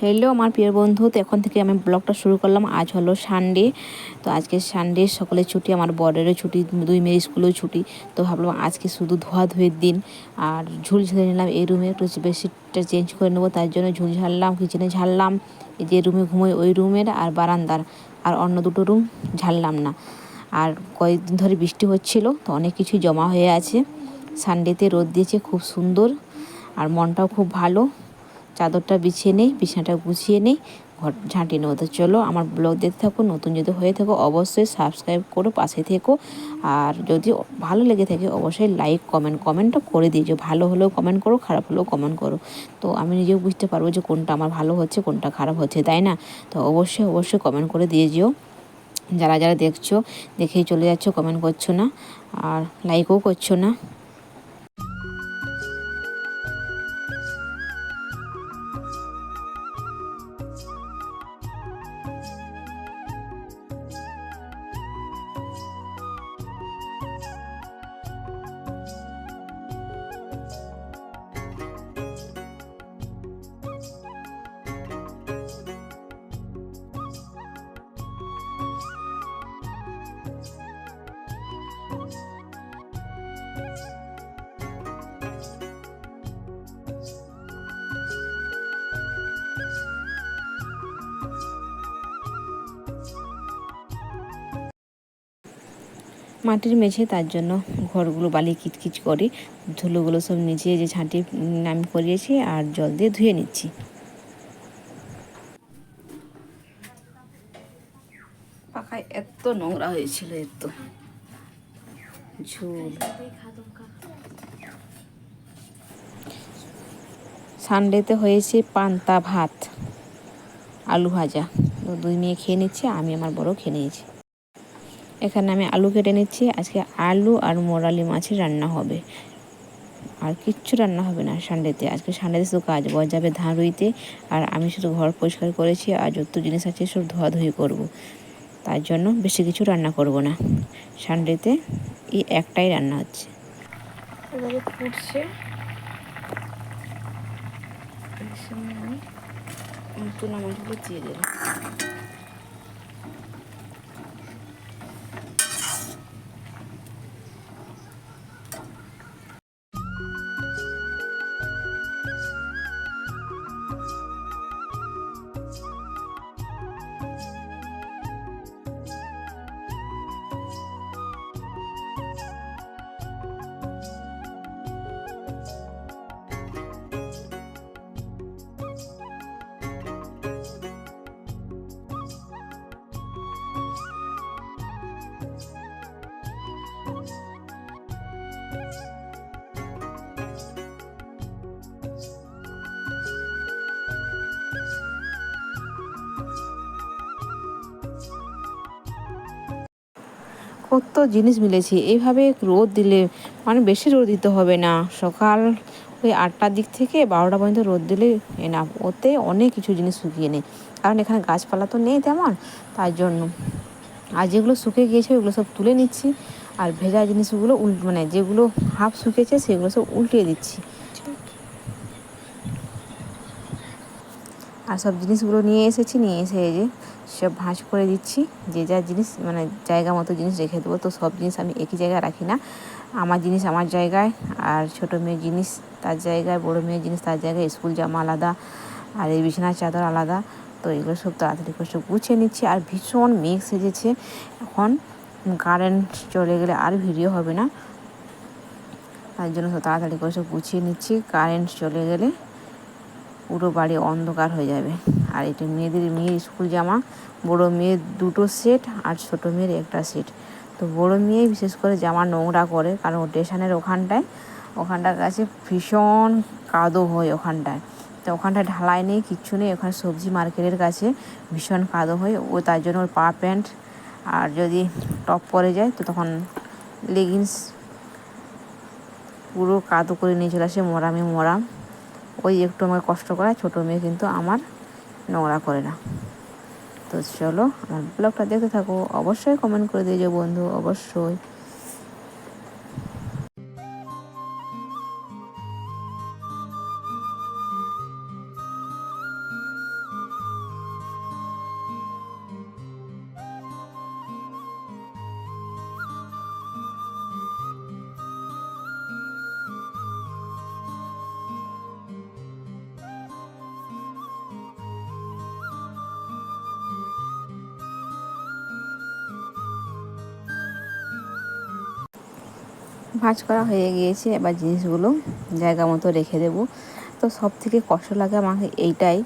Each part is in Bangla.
হ্যালো আমার প্রিয় বন্ধু। তো এখন থেকে আমি ব্লগটা শুরু করলাম। আজ হলো সানডে তো আজকে সানডে সকলে ছুটি, আমার বর্ডারের ছুটি, দুই মেয়ের স্কুলেও ছুটি। তো ভাবলাম আজকে শুধু ধোয়া ধুয়ের দিন। আর ঝুল ঝেড়ে নিলাম এই রুমে। একটু বেডশিটটা চেঞ্জ করে নেব, তার জন্য ঝুল ঝাড়লাম কিচেনে ঝাড়লাম। যে রুমে ঘুমোই ওই রুমের আর বারান্দার। আর অন্য দুটো রুম ঝাড়লাম না। আর কয়েকদিন ধরে বৃষ্টি হচ্ছিল, তো অনেক কিছুই জমা হয়ে আছে। সানডেতে রোদ দিয়েছে, খুব সুন্দর। আর মনটাও খুব ভালো। চাদরটা বিছিয়ে নেই, বিছানাটা গুছিয়ে নেই। ঘর ঝাঁটিয়ে নেব তো চলো আমার ব্লগ দেখতে থাকো, নতুন যদি হয়ে থাকো অবশ্যই সাবস্ক্রাইব করো, পাশে থেকো। আর যদি ভালো লেগে থাকে অবশ্যই লাইক কমেন্ট কমেন্টটা করে দিয়েছ। ভালো হলেও কমেন্ট করো, খারাপ হলেও কমেন্ট করো। তো আমি নিজেও বুঝতে পারব যে কোনটা আমার ভালো হচ্ছে, কোনটা খারাপ হচ্ছে, তাই না? তো অবশ্যই অবশ্যই কমেন্ট করে দিয়ে যেও। যারা যারা দেখছ, দেখেই চলে যাচ্ছ কমেন্ট করছ না। আর লাইকও করছ না। মাটির মেঝে তার জন্য ঘরগুলো বালি কিচকিচ করে ধুলোগুলো সব নিচে যে উম, আমি করিয়েছি আর জল দিয়ে ধুয়ে নিচ্ছি। পাখায় এত নোংরা হয়েছিল এত ঝুল। সানডেতে হয়েছে পান্তা ভাত আলু ভাজা। তো দুই মেয়ে খেয়ে নিচ্ছে আমি আমার বড় খেয়ে নিয়েছি। এখানে আমি আলু কেটে নিচ্ছি। আজকে আলু আর মোরালি মাছের রান্না হবে। আর কিচ্ছু রান্না হবে না সানডেতে। আজকে সানডেতে শুধু কাজ, বর যাবে ধান রুইতে। আর আমি শুধু ঘর পরিষ্কার করেছি আর যত জিনিস আছে সব ধোয়াধুয়ি করব। তার জন্য বেশি কিছু রান্না করব না। সানডেতে এই একটাই রান্না হচ্ছে। ফুটছে। দিয়ে কত জিনিস মিলেছে। এইভাবে রোদ দিলে মানে বেশি রোদ দিতে হবে না। সকাল ওই আটটার দিক থেকে বারোটা পর্যন্ত রোদ দিলে না ওতে অনেক কিছু জিনিস শুকিয়ে নেই। কারণ এখানে গাছপালা তো নেই তেমন। তার জন্য আর যেগুলো শুকিয়ে গিয়েছে, ওগুলো সব তুলে নিচ্ছি। আর ভেজা জিনিসগুলো উল মানে যেগুলো হাফ শুকিয়েছে, সেগুলো সব উল্টিয়ে দিচ্ছি। আর সব জিনিসগুলো নিয়ে এসেছি, নিয়ে এসে যে সব ভাঁজ করে দিচ্ছি, যে যা জিনিস মানে জায়গা মতো জিনিস রেখে দেবো। তো সব জিনিস আমি একই জায়গায় রাখি না। আমার জিনিস আমার জায়গায়, আর ছোটো মেয়ের জিনিস তার জায়গায়, বড়ো মেয়ের জিনিস তার জায়গায়, স্কুল জামা আলাদা, আর এই বিছানার চাদর আলাদা। তো এগুলো সব তাড়াতাড়ি করে সব গুছিয়ে নিচ্ছি, আর ভীষণ মেঘ সেজেছে। এখন কারেন্ট চলে গেলে আর ভিডিও হবে না। তার জন্য সব তাড়াতাড়ি করে সব গুছিয়ে নিচ্ছি। কারেন্ট চলে গেলে পুরো বাড়ি অন্ধকার হয়ে যাবে। আর এটা মেয়েদের মেয়ের স্কুল জামা, বড় মেয়ের দুটো সেট আর ছোটো মেয়ের একটা সেট। তো বড় মেয়ে বিশেষ করে জামা নোংরা করে, কারণ স্টেশনের ওখানটায়, ওখানটার কাছে ভীষণ কাদো হয় ওখানটায়। তো ওখানটায় ঢালাই নেই, কিচ্ছু নেই, ওখানে সবজি মার্কেটের কাছে ভীষণ কাদো হয়। ও তার জন্য ওর পা প্যান্ট আর যদি টপ পরে যায়, তো তখন লেগিংস পুরো কাদো করে নিয়ে চলে আসে মরামে মরাম ওই একটু আমাকে কষ্ট করায়, ছোটো মেয়ে কিন্তু আমার নোংরা করে না। তো চলো, আমার ব্লগটা দেখতে থাকো। অবশ্যই কমেন্ট করে দিয়েছ বন্ধু, অবশ্যই। ভাঁজ করা হয়ে গিয়েছে, এবার জিনিসগুলো জায়গা মতো রেখে দেবো। তো সব থেকে কষ্ট লাগে আমাকে এইটাই,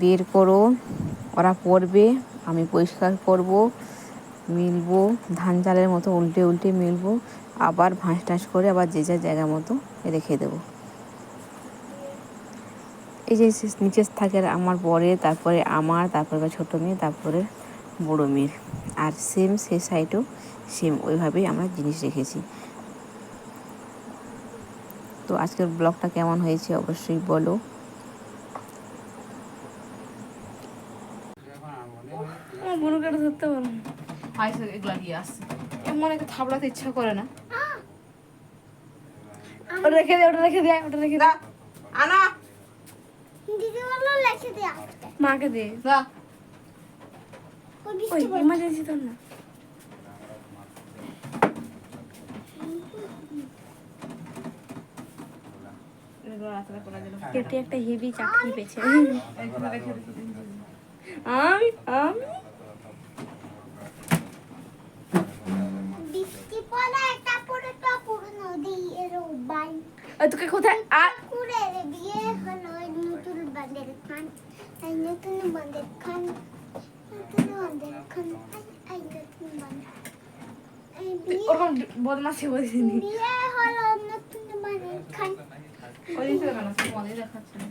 বের করো, ওরা পড়বে আমি পরিষ্কার করব, মিলবো, ধান চালের মতো উল্টে উল্টে মিলবো, আবার ভাঁজ টাঁস করে আবার যে যার জায়গা মতো রেখে দেবো। এই যে নিচে থাকে আমার বরের, তারপরে আমার, তারপরে ছোটো মেয়ে, তারপরে বড়ো মেয়ের। আর সেম সে সাইডও সেম ওইভাবেই আমরা জিনিস রেখেছি। তো আজকের ব্লগটা কেমন হয়েছে অবশ্যই বলো। আমার ধরতে পারো না। আইসে এগুলা দিয়ে আসছে থাবড়াতে ইচ্ছা করে না। ওটা রেখে দে ওটা রেখে দে ওটা রেখে দে। আনা। দিদি বলল লেখে দে মাকে দে। ওই পড়ছে। কেটে একটা হেভি চাকরি পেয়েছে আমি আমি? তোকে কোথায়? আর বিয়ে হলো নতুন খান। নতুন বাঁধের খান। নতুন খান। এই নতুন এই ওরকম বদমাসি বলছিনি বিয়ে হলো নতুন বাঁধের খান ওই দিকে কেন তোমাদের দেখাচ্ছে না